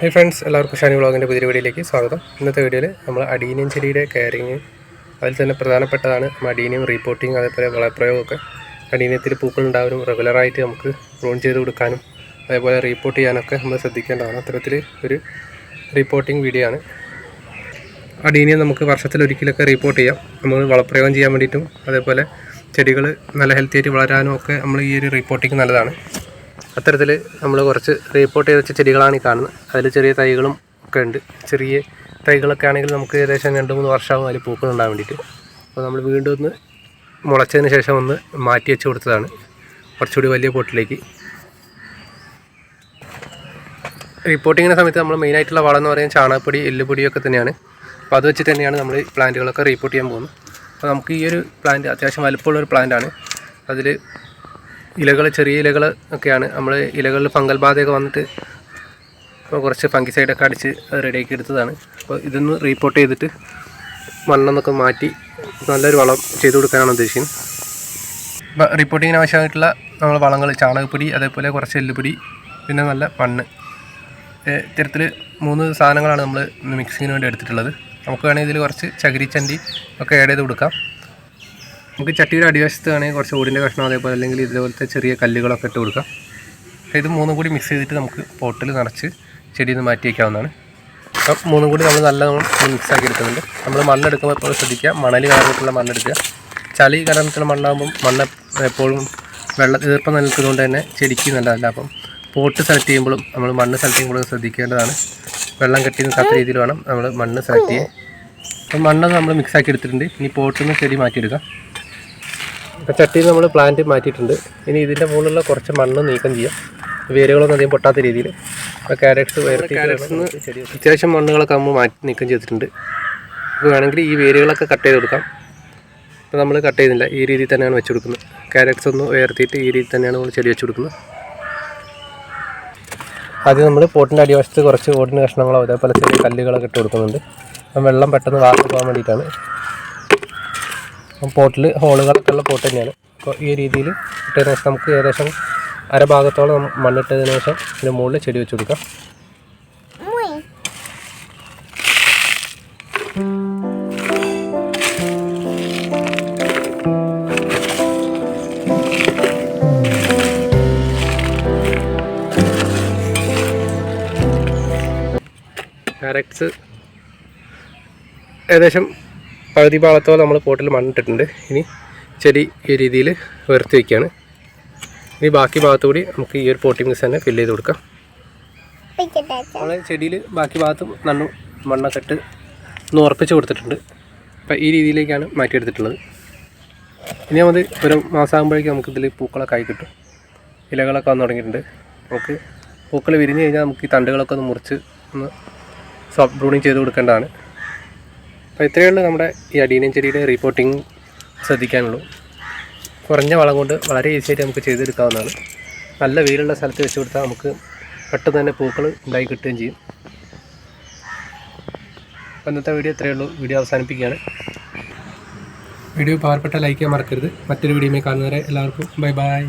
Hi friends എല്ലാവർക്കും ഷാനി വ്ളോഗിന്റെ പുതിയ വീഡിയോയിലേക്ക് സ്വാഗതം. ഇന്നത്തെ വീഡിയോയിൽ നമ്മൾ അഡീനിയം ചെടിയുടെ കെയറിങ് അതിൽ തന്നെ പ്രധാനപ്പെട്ടതാണ് അഡീനിയം റീപ്പോർട്ടിങ് അതേപോലെ വളപ്രയോഗമൊക്കെ. അഡീനിയത്തിൽ പൂക്കൾ ഉണ്ടാവാനും റെഗുലറായിട്ട് നമുക്ക് പ്രൂൺ ചെയ്ത് കൊടുക്കാനും അതേപോലെ റീപ്പോർട്ട് ചെയ്യാനൊക്കെ നമ്മൾ ശ്രദ്ധിക്കേണ്ടതാണ്. അത്തരത്തിൽ ഒരു റീപ്പോർട്ടിംഗ് വീഡിയോ ആണ്. അടീനിയം നമുക്ക് വർഷത്തിൽ ഒരിക്കലൊക്കെ റിപ്പോർട്ട് ചെയ്യാം. നമ്മൾ വളപ്രയോഗം ചെയ്യാൻ വേണ്ടിയിട്ടും അതേപോലെ ചെടികൾ നല്ല ഹെൽത്തി ആയിട്ട് വളരാനും ഒക്കെ നമ്മൾ ഈ ഒരു റീപ്പോർട്ടിങ് നല്ലതാണ്. അത്തരത്തിൽ നമ്മൾ കുറച്ച് റിപ്പോർട്ട് ചെയ്ത് വെച്ച ചെടികളാണ് ഈ കാണുന്നത്. അതിൽ ചെറിയ തൈകളും ഒക്കെ ഉണ്ട്. ചെറിയ തൈകളൊക്കെ ആണെങ്കിൽ നമുക്ക് ഏകദേശം രണ്ട് മൂന്ന് വർഷമാകും അതിൽ പൂക്കൾ ഉണ്ടാകാൻ വേണ്ടിയിട്ട്. അപ്പോൾ നമ്മൾ വീണ്ടും ഒന്ന് മുളച്ചതിന് ശേഷം ഒന്ന് മാറ്റി വെച്ച് കൊടുത്തതാണ്. കുറച്ചുകൂടി വലിയ പോട്ടിലേക്ക്. റിപ്പോർട്ടിങ്ങിന്റെ സമയത്ത് നമ്മൾ മെയിനായിട്ടുള്ള വളം എന്ന് പറയുന്നത് ചാണകപ്പൊടി എല്ലുപൊടിയൊക്കെ തന്നെയാണ്. അപ്പോൾ അത് വെച്ച് തന്നെയാണ് നമ്മൾ പ്ലാന്റുകളൊക്കെ റിപ്പോർട്ട് ചെയ്യാൻ പോകുന്നത്. അപ്പോൾ നമുക്ക് ഈ ഒരു പ്ലാന്റ് അത്യാവശ്യം വലുപ്പമുള്ളൊരു പ്ലാന്റാണ് അതിൽ ഇലകൾ ചെറിയ ഇലകൾ ഒക്കെയാണ്. നമ്മൾ ഇലകളിൽ ഫംഗൽ ബാധയൊക്കെ വന്നിട്ട് കുറച്ച് ഫംഗിസൈഡൊക്കെ അടിച്ച് റെഡിയാക്കി എടുത്തതാണ്. അപ്പോൾ ഇതൊന്ന് റീപ്പോർട്ട് ചെയ്തിട്ട് മണ്ണെന്നൊക്കെ മാറ്റി നല്ലൊരു വളം ചെയ്തു കൊടുക്കാനാണ് ഉദ്ദേശിക്കുന്നത്. അപ്പോൾ റിപ്പോർട്ടിങ്ങിന് ആവശ്യമായിട്ടുള്ള നമ്മൾ വളങ്ങൾ ചാണകപ്പൊടി അതേപോലെ കുറച്ച് എല്ലുപൊടി പിന്നെ നല്ല മണ്ണ്. ഇത്തരത്തിൽ മൂന്ന് സാധനങ്ങളാണ് നമ്മൾ മിക്സിങ്ങിന് വേണ്ടി എടുത്തിട്ടുള്ളത്. നമുക്ക് വേണമെങ്കിൽ ഇതിൽ കുറച്ച് ചകിരിച്ചണ്ടി ഒക്കെ ആഡ് ചെയ്ത് കൊടുക്കാം. നമുക്ക് ചട്ടിയുടെ അടിവശത്ത് വേണമെങ്കിൽ കുറച്ച് ഓടിന്റെ കഷ്ണം അതേപോലെ അല്ലെങ്കിൽ ഇതുപോലത്തെ ചെറിയ കല്ലുകളൊക്കെ ഇട്ട് കൊടുക്കാം. ഇത് മൂന്നും കൂടി മിക്സ് ചെയ്തിട്ട് നമുക്ക് പോട്ടിൽ നിറച്ച് ചെടിയിൽ നിന്ന് മാറ്റി വയ്ക്കാവുന്നതാണ് അപ്പം മൂന്നും കൂടി നമ്മൾ നല്ല മിക്സ് ആക്കി എടുക്കുന്നുണ്ട്. നമ്മൾ മണ്ണെടുക്കുമ്പോൾ എപ്പോഴും ശ്രദ്ധിക്കുക. മണൽ കലർന്നിട്ടുള്ള മണ്ണെടുക്കുക. ചളി കലർന്നിട്ടുള്ള മണ്ണാകുമ്പം മണ്ണ് എപ്പോഴും വെള്ള ഈർപ്പം നിൽക്കുന്നതുകൊണ്ട് തന്നെ ചെടിക്ക് നല്ലതല്ല. അപ്പം പോട്ട് സെലക്ട് ചെയ്യുമ്പോഴും നമ്മൾ മണ്ണ് സെലക്ട് ചെയ്യുമ്പോഴും ശ്രദ്ധിക്കേണ്ടതാണ്. വെള്ളം കെട്ടി നിൽക്കാത്ത രീതിയിൽ വേണം നമ്മൾ മണ്ണ് സെലക്ട് ചെയ്യാൻ. അപ്പം മണ്ണ് നമ്മൾ മിക്സ് ആക്കി എടുത്തിട്ടുണ്ട്. ഇനി പോട്ടിൽ നിന്ന് ചെടി മാറ്റിയെടുക്കാം. അപ്പോൾ ചട്ടിയിൽ നമ്മൾ പ്ലാന്റ് മാറ്റിയിട്ടുണ്ട്. ഇനി ഇതിന്റെ മുകളിലുള്ള കുറച്ച് മണ്ണ് നീക്കം ചെയ്യാം. വേരുകളൊന്നും അധികം പൊട്ടാത്ത രീതിയിൽ. അപ്പോൾ ക്യാരറ്റ്സ് അത്യാവശ്യം മണ്ണുകളൊക്കെ നമ്മൾ മാറ്റി നീക്കം ചെയ്തിട്ടുണ്ട്. അപ്പോൾ വേണമെങ്കിൽ ഈ വേരുകളൊക്കെ കട്ട് ചെയ്ത് കൊടുക്കാം. ഇപ്പോൾ നമ്മൾ കട്ട് ചെയ്യുന്നില്ല. ഈ രീതിയിൽ തന്നെയാണ് വെച്ച് കൊടുക്കുന്നത്. ക്യാരറ്റ്സ് ഒന്ന് ഉയർത്തിയിട്ട് ഈ രീതിയിൽ തന്നെയാണ് നമ്മൾ ചെടി വെച്ച് കൊടുക്കുന്നത്. ആദ്യം നമ്മൾ പോട്ടിന്റെ അടിവശത്ത് കുറച്ച് ഓടിന്റെ കഷ്ണങ്ങളോ അതേപോലെ ചെറിയ കല്ലുകളൊക്കെ ഇട്ട് കൊടുക്കുന്നുണ്ട്. അപ്പം വെള്ളം പെട്ടെന്ന് വാർന്നു പോകാൻ വേണ്ടിയിട്ടാണ്. പോട്ടിൽ ഹോളുകളൊക്കെ ഉള്ള പോട്ട് തന്നെയാണ്. അപ്പോൾ ഈ രീതിയിൽ ഇട്ടതിന് ശേഷം നമുക്ക് ഏകദേശം അരഭാഗത്തോളം ഭാഗത്തോളം മണ്ണിട്ടതിന് ശേഷം ഇതിന്റെ മുകളിൽ ചെടി വെച്ച് കൊടുക്കാം. ക്യാരറ്റ്സ് ഏകദേശം പകുതി ഭാഗത്തോളം നമ്മൾ പോട്ടിൽ മണ്ണിട്ടിട്ടുണ്ട്. ഇനി ചെടി ഈ രീതിയിൽ ഉയർത്തി വയ്ക്കുകയാണ്. ഇനി ബാക്കി ഭാഗത്തു കൂടി നമുക്ക് ഈ ഒരു പോട്ടി മിക്സ് തന്നെ ഫില്ല് ചെയ്ത് കൊടുക്കാം. നമ്മൾ ചെടിയിൽ ബാക്കി ഭാഗത്തും നല്ല മണ്ണൊക്കെ ഇട്ട് ഒന്ന് ഉറപ്പിച്ച് കൊടുത്തിട്ടുണ്ട്. അപ്പം ഈ രീതിയിലേക്കാണ് മാറ്റിയെടുത്തിട്ടുള്ളത്. ഇനി നമ്മൾ ഒരു മാസമാകുമ്പോഴേക്കും നമുക്ക് ഇതിൽ പൂക്കളൊക്കെ ആയി കിട്ടും. ഇലകളൊക്കെ വന്നു തുടങ്ങിയിട്ടുണ്ട്. നമുക്ക് പൂക്കൾ വിരിഞ്ഞ് കഴിഞ്ഞാൽ നമുക്ക് ഈ തണ്ടുകളൊക്കെ ഒന്ന് മുറിച്ച് ഒന്ന് സോഫ്റ്റ് ബ്രൂണിങ് ചെയ്ത് കൊടുക്കേണ്ടതാണ്. അപ്പോൾ ഉള്ളൂ നമ്മുടെ ഈ അടീനൻ ചെടിയുടെ റിപ്പോർട്ടിംഗ് ശ്രദ്ധിക്കാനുള്ളൂ. കുറഞ്ഞ വളം കൊണ്ട് വളരെ ഈസിയായിട്ട് നമുക്ക് ചെയ്തെടുക്കാവുന്നതാണ്. നല്ല വീടുള്ള സ്ഥലത്ത് വെച്ച് കൊടുത്താൽ നമുക്ക് പെട്ടെന്ന് തന്നെ പൂക്കൾ ഉണ്ടായി കിട്ടുകയും ചെയ്യും. അപ്പോൾ ഇന്നത്തെ വീഡിയോ ഇത്രയേ ഉള്ളൂ. വീഡിയോ അവസാനിപ്പിക്കുകയാണ്. വീഡിയോ പാവപ്പെട്ട ലൈക്ക് ചെയ്യാൻ മറക്കരുത്. മറ്റൊരു വീഡിയോയിൽ കാണുന്നവരെ എല്ലാവർക്കും ബൈ ബൈ